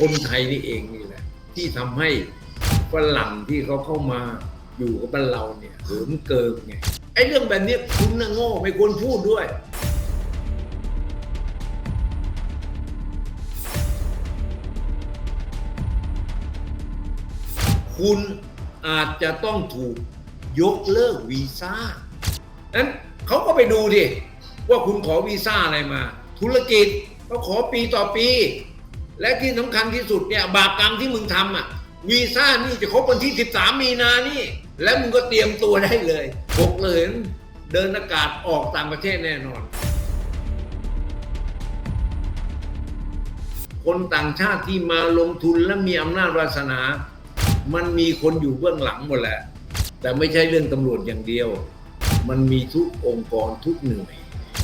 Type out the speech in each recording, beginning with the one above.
คนไทยนี่เองนี่แหละ ที่ทำให้ฝรั่งที่เขาเข้ามาอยู่กับบ้านเราเนี่ยเหิมเกิมไงไอ้เรื่องแบบนี้คุณน่ะโง่ไม่ควรพูดด้วย คุณอาจจะต้องถูกยกเลิกวีซ่านั้นเขาก็ไปดูดิว่าคุณขอวีซ่าอะไรมา ธุรกิจก็ขอปีต่อปี และที่สำคัญที่สุดเนี่ยบาปกรรมที่มึงทำอะวีซ่านี่จะครบวันที่ 13 มีนานี่ แล้วมึงก็เตรียมตัวได้เลยบกเลยเดินอากาศออกต่างประเทศแน่นอน คนต่างชาติที่มาลงทุนและมีอำนาจวาสนา มันมีคนอยู่เบื้องหลังหมดแหละ แต่ไม่ใช่เรื่องตำรวจอย่างเดียว มันมีทุกองค์กรทุกหน่วย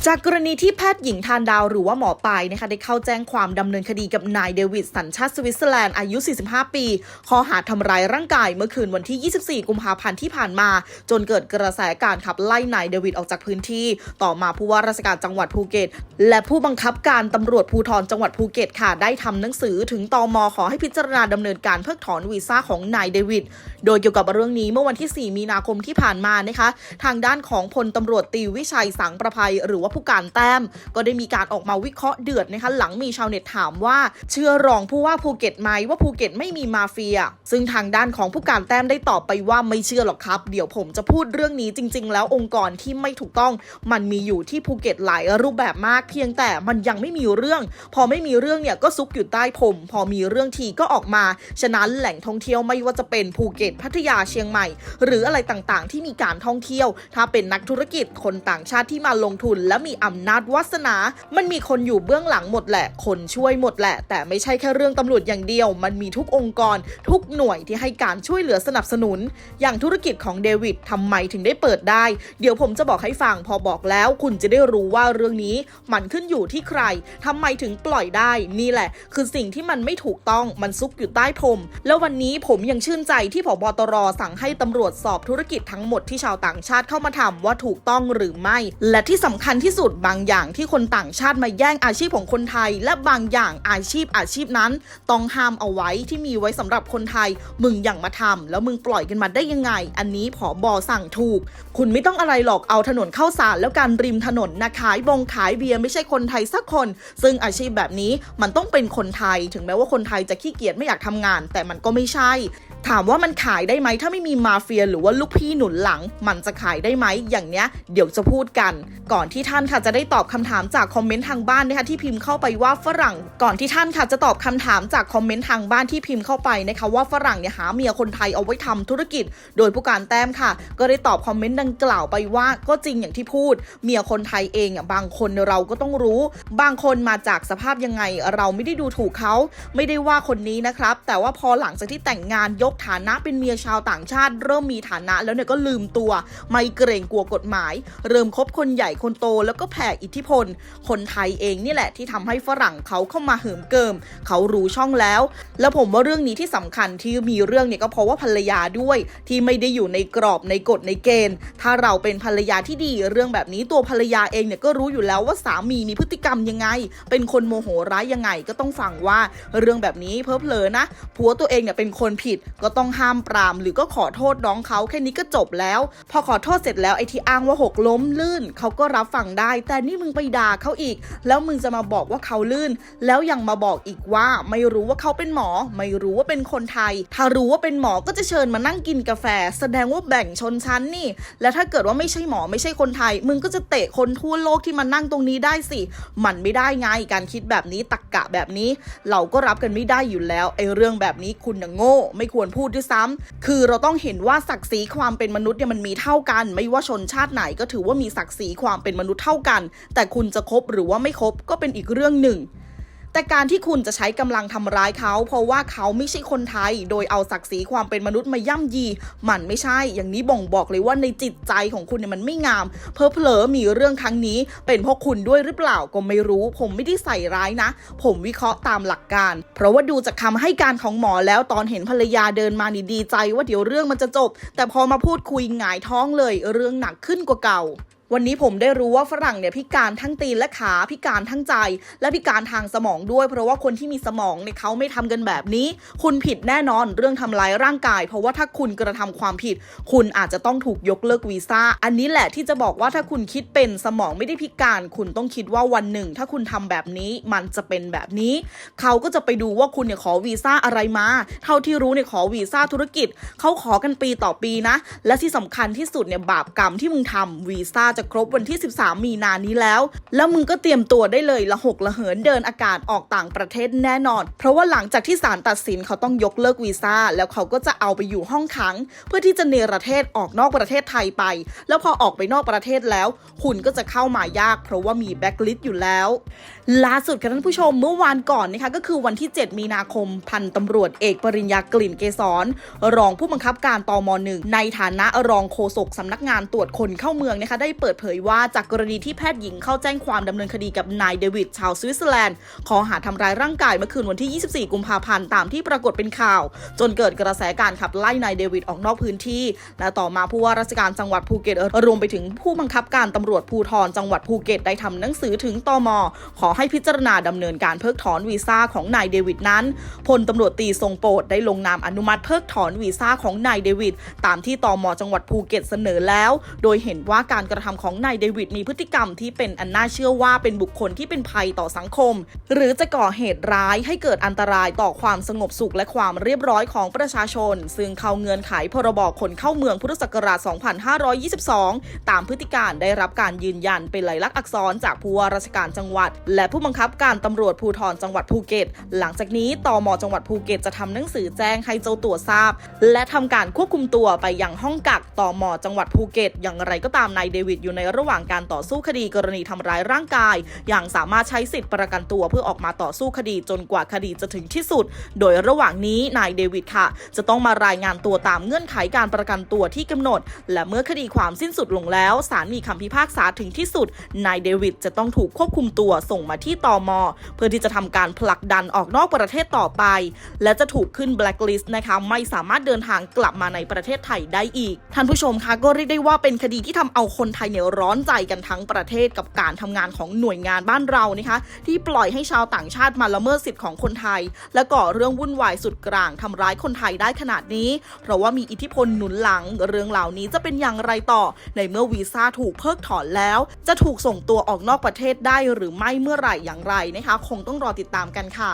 จากกรณีที่แพทย์หญิงทานดาวหรือว่าหมอปายนะคะได้เข้าแจ้งความดำเนินคดีกับนายเดวิดสัญชาติสวิตเซอร์แลนด์อายุ 45 ปีข้อหาทำร้ายร่างกายเมื่อคืนวันที่ 24 กุมภาพันธ์ที่ผ่านมา จนเกิดกระแสการขับไล่นายเดวิดออกจากพื้นที่ ต่อมาผู้ว่าราชการจังหวัดภูเก็ต และผู้บังคับการตำรวจภูธรจังหวัดภูเก็ตค่ะได้ทำหนังสือถึงตอมขอให้พิจารณาดำเนินการเพิกถอนวีซ่าของนายเดวิดโดยเกี่ยวกับเรื่องนี้เมื่อวันที่ 4 มีนาคมที่ผ่านมานะคะทางด้านของพลตำรวจตีวิชัยสังประภัยหรือว่าผู้การแต้ม ก็ได้มีการออกมาวิเคราะห์เดือดนะคะหลังมีชาวเน็ตถามว่า เชื่อรองผู้ว่าภูเก็ตไหมว่าภูเก็ตไม่มีมาเฟีย ซึ่งทางด้านของผู้การแต้มได้ตอบไปว่าไม่เชื่อหรอกครับ เดี๋ยวผมจะพูดเรื่องนี้จริง ๆ แล้วองค์กรที่ไม่ถูกต้อง มันมีอยู่ที่ภูเก็ตหลายรูปแบบมากเพียงแต่มันยังไม่มีเรื่อง พอไม่มีเรื่องเนี่ยก็ซุกอยู่ใต้ผม พอมีเรื่องทีก็ออกมา ฉะนั้นแหล่งท่องเที่ยวไม่ว่าจะเป็นภูเก็ตพัทยาเชียงใหม่ หรืออะไรต่างๆ ที่มีการท่องเที่ยว ถ้าเป็นนักธุรกิจคนต่างชาติที่มาลงทุนและมีอำนาจวาสนา มันมีคนอยู่เบื้องหลังหมดแหละ คนช่วยหมดแหละ แต่ไม่ใช่แค่เรื่องตำรวจอย่างเดียว มันมีทุกองค์กร ทุกหน่วยที่ให้การช่วยเหลือสนับสนุน อย่างธุรกิจของเดวิดทำไมถึงได้เปิดได้ เดี๋ยวผมจะบอกให้ฟังพอบอกแล้วคุณจะได้รู้ว่าเรื่องนี้ มันขึ้นอยู่ที่ใครทำไมถึงปล่อยได้นี่แหละ คือสิ่งที่มันไม่ถูกต้องมันซุกอยู่ใต้พรมแล้ววันนี้ผมยังชื่นใจที่ผบตรสั่งให้ตำรวจสอบธุรกิจทั้งหมดที่ชาวต่างชาติเข้ามาทำว่าถูกต้องหรือไม่ และที่สำคัญที่ที่สุดบางอย่างที่คนต่างชาติมาแย่งอาชีพของคนไทย และบางอย่างอาชีพอาชีพนั้น ต้องห้ามเอาไว้ที่มีไว้สำหรับคนไทย มึงอย่างมาทำแล้วมึงปล่อยกันมาได้ยังไง อันนี้ผอบอสั่งถูก คุณไม่ต้องอะไรหรอกเอาถนนเข้าสารแล้วการริมถนนนะขายบงขายเบียร์ไม่ใช่คนไทยสักคน ซึ่งอาชีพแบบนี้มันต้องเป็นคนไทย ถึงแม้ว่าคนไทยจะขี้เกียจไม่อยากทำงาน แต่มันก็ไม่ใช่ถามว่ามันขายได้ไหมถ้าไม่มีมาเฟียหรือว่าลูกพี่หนุนหลัง มันจะขายได้ไหมอย่างเนี้ยเดี๋ยวจะพูดกัน ก่อนที่ท่านค่ะจะได้ตอบคำถามจากคอมเมนต์ทางบ้านนะคะที่พิมพ์เข้าไปว่าฝรั่ง ก่อนที่ท่านค่ะจะตอบคำถามจากคอมเมนต์ทางบ้านที่พิมพ์เข้าไปนะคะว่าฝรั่งเนี่ยหาเมียคนไทยเอาไว้ทำธุรกิจ โดยผู้การแต้มค่ะ ก็ได้ตอบคอมเมนต์ดังกล่าวไปว่าก็จริงอย่างที่พูด เมียคนไทยเองอะบางคนเราก็ต้องรู้ บางคนมาจากสภาพยังไง เราไม่ได้ดูถูกเขาไม่ได้ว่าคนนี้นะครับแต่ว่าพอหลังจากที่แต่งงานยกฐานะเป็นเมียชาวต่างชาติ เริ่มมีฐานะแล้วเนี่ยก็ลืมตัว ไม่เกรงกลัวกฎหมาย เริ่มคบคนใหญ่คนโตแล้วก็แผ่อิทธิพล คนไทยเองนี่แหละที่ทำให้ฝรั่งเขาเข้ามาเหิมเกิม เขารู้ช่องแล้ว แล้วผมว่าเรื่องนี้ที่สำคัญที่มีเรื่องเนี่ยก็เพราะว่าภรรยาด้วย ที่ไม่ได้อยู่ในกรอบในกฎในเกณฑ์ ถ้าเราเป็นภรรยาที่ดีเรื่องแบบนี้ตัวภรรยาเองเนี่ยก็รู้อยู่แล้วว่าสามีมีพฤติกรรมยังไง เป็นคนโมโหร้ายยังไงก็ต้องฟังว่าเรื่องแบบนี้เพ้อเพลอนะผัวตัวเองเนี่ยเป็นคนผิดก็ต้องห้ามปราม หรือก็ขอโทษน้องเขาแค่นี้ก็จบแล้ว พอขอโทษเสร็จแล้วไอ้ที่อ้างว่าหกล้มลื่นเขาก็รับฟังได้ แต่นี่มึงไปด่าเขาอีก แล้วมึงจะมาบอกว่าเขาลื่น แล้วยังมาบอกอีกว่าไม่รู้ว่าเขาเป็นหมอ ไม่รู้ว่าเป็นคนไทย ถ้ารู้ว่าเป็นหมอก็จะเชิญมานั่งกินกาแฟ แสดงว่าแบ่งชนชั้นนี่ แล้วถ้าเกิดว่าไม่ใช่หมอไม่ใช่คนไทย มึงก็จะเตะคนทั่วโลกที่มานั่งตรงนี้ได้สิมันไม่ได้ไงการคิดแบบนี้ตักกะแบบนี้ เราก็รับกันไม่ได้อยู่แล้วไอ้เรื่องแบบนี้คุณน่ะโง่ ไม่ควรพูดด้วยซ้ำคือเราต้องเห็นว่าศักดิ์ศรีความเป็นมนุษย์เนี่ยมันมีเท่ากัน ไม่ว่าชนชาติไหนก็ถือว่ามีศักดิ์ศรีความเป็นมนุษย์เท่ากัน แต่คุณจะคบหรือว่าไม่คบก็เป็นอีกเรื่องหนึ่ง แต่การที่คุณจะใช้กำลังทำร้ายเขา เพราะว่าเขาไม่ใช่คนไทย โดยเอาศักดิ์ศรีความเป็นมนุษย์มาย่ำยี มันไม่ใช่ อย่างนี้บ่งบอกเลยว่าในจิตใจของคุณเนี่ยมันไม่งาม เพอเพลอมีเรื่องครั้งนี้ เป็นเพราะคุณด้วยหรือเปล่าก็ไม่รู้ ผมไม่ได้ใส่ร้ายนะ ผมวิเคราะห์ตามหลักการ เพราะว่าดูจากคำให้การของหมอแล้วตอนเห็นภรรยาเดินมานี่ดีใจว่าเดี๋ยวเรื่องมันจะจบ แต่พอมาพูดคุยหงายท้องเลย เรื่องหนักขึ้นกว่าเก่า วันนี้ผมได้รู้ว่าฝรั่งเนี่ยพิการทั้งตีนและขาพิการทั้งใจ และพิการทางสมองด้วย เพราะว่าคนที่มีสมองเนี่ยเขาไม่ทำกันแบบนี้ คุณผิดแน่นอนเรื่องทำร้ายร่างกาย เพราะว่าถ้าคุณกระทำความผิด คุณอาจจะต้องถูกยกเลิกวีซ่าอันนี้แหละที่จะบอกว่าถ้าคุณคิดเป็นสมองไม่ได้พิการ คุณต้องคิดว่าวันหนึ่ง ถ้าคุณทำแบบนี้มันจะเป็นแบบนี้ เขาก็จะไปดูว่าคุณเนี่ยขอวีซ่าอะไรมา เท่าที่รู้เนี่ยขอวีซ่าธุรกิจเขาขอกันปีต่อปีนะ และที่สำคัญที่สุดเนี่ยบาปกรรมที่มึงทำวีซ่าจะครบวันที่ 13 มีนานี้แล้ว แล้วมึงก็เตรียมตัวได้เลยละหกละเหินเดินอากาศออกต่างประเทศแน่นอน เพราะว่าหลังจากที่ศาลตัดสินเขาต้องยกเลิกวีซ่า แล้วเขาก็จะเอาไปอยู่ห้องขัง เพื่อที่จะเนรเทศออกนอกประเทศไทยไป แล้วพอออกไปนอกประเทศแล้ว คุณก็จะเข้ามายาก เพราะว่ามีแบ็กลิสต์อยู่แล้ว ล่าสุดค่ะท่านผู้ชมเมื่อวานก่อนนะคะก็คือวันที่ 7 มีนาคมพันตำรวจเอกปริญญากลิ่นเกษรรองผู้บังคับการตมหนึ่งในฐานะรองโฆษกสำนักงานตรวจคนเข้าเมืองนะคะได้เปิดเผยว่าจากกรณีที่แพทย์หญิงเข้าแจ้งความดำเนินคดีกับนายเดวิดชาวสวิตเซอร์แลนด์ขอหาทำร้ายร่างกายเมื่อคืนวันที่ 24 กุมภาพันธ์ตามที่ปรากฏเป็นข่าว จนเกิดกระแสการขับไล่นายเดวิดออกนอกพื้นที่ และต่อมาผู้ว่าราชการจังหวัดภูเก็ตรวมไปถึงผู้บังคับการตำรวจภูธรจังหวัดภูเก็ตได้ทำหนังสือถึงตมขอให้พิจารณาดำเนินการเพิกถอนวีซ่าของนายเดวิดนั้นพลตำรวจตีทรงโปรดได้ลงนามอนุมัติเพิกถอนวีซ่าของนายเดวิดตามที่ตมจังหวัดภูเก็ตเสนอแล้ว โดยเห็นว่าการกระทำของนายเดวิดมีพฤติกรรมที่เป็นอันน่าเชื่อว่าเป็นบุคคลที่เป็นภัยต่อสังคม หรือจะก่อเหตุร้ายให้เกิดอันตรายต่อความสงบสุขและความเรียบร้อยของประชาชน ซึ่งเข้าเงื่อนไขพรบคนเข้าเมืองพุทธศักราช 2522 ตามพฤติการได้รับการยืนยันเป็นลายลักษณ์อักษรจากผู้ว่าราชการจังหวัด และผู้บังคับการตำรวจภูธรจังหวัดภูเก็ต หลังจากนี้ตมจังหวัดภูเก็ตจะทำหนังสือแจ้งให้เจ้าตัวทราบ และทำการควบคุมตัวไปยังห้องกัก ตมจังหวัดภูเก็ต อย่างไรก็ตามนายเดวิดอยู่ในระหว่างการต่อสู้คดีกรณีทำร้ายร่างกาย อย่างสามารถใช้สิทธิ์ประกันตัวเพื่อออกมาต่อสู้คดีจนกว่าคดีจะถึงที่สุด โดยระหว่างนี้นายเดวิดค่ะ จะต้องมารายงานตัวตามเงื่อนไขการประกันตัวที่กำหนด และเมื่อคดีความสิ้นสุดลงแล้วศาลมีคำพิพากษาถึงที่สุดนายเดวิดจะต้องถูกควบคุมตัวส่งมาที่ตอมเพื่อที่จะทำการผลักดันออกนอกประเทศต่อไป และจะถูกขึ้นแบล็คลิสต์นะคะไม่สามารถเดินทางกลับมาในประเทศไทยได้อีกท่านผู้ชมคะก็เรียกได้ว่าเป็นคดีที่ทำเอาคนไทยเนี่ยร้อนใจกันทั้งประเทศกับการทำงานของหน่วยงานบ้านเรานะคะ ที่ปล่อยให้ชาวต่างชาติมาละเมิดสิทธิ์ของคนไทย และก่อเรื่องวุ่นวายสุดกลางทำร้ายคนไทยได้ขนาดนี้ เพราะว่ามีอิทธิพลหนุนหลังเรื่องเหล่านี้จะเป็นอย่างไรต่อ ในเมื่อวีซ่าถูกเพิกถอนแล้ว จะถูกส่งตัวออกนอกประเทศได้หรือไม่เมื่อไหร่อย่างไรนะคะ คงต้องรอติดตามกันค่ะ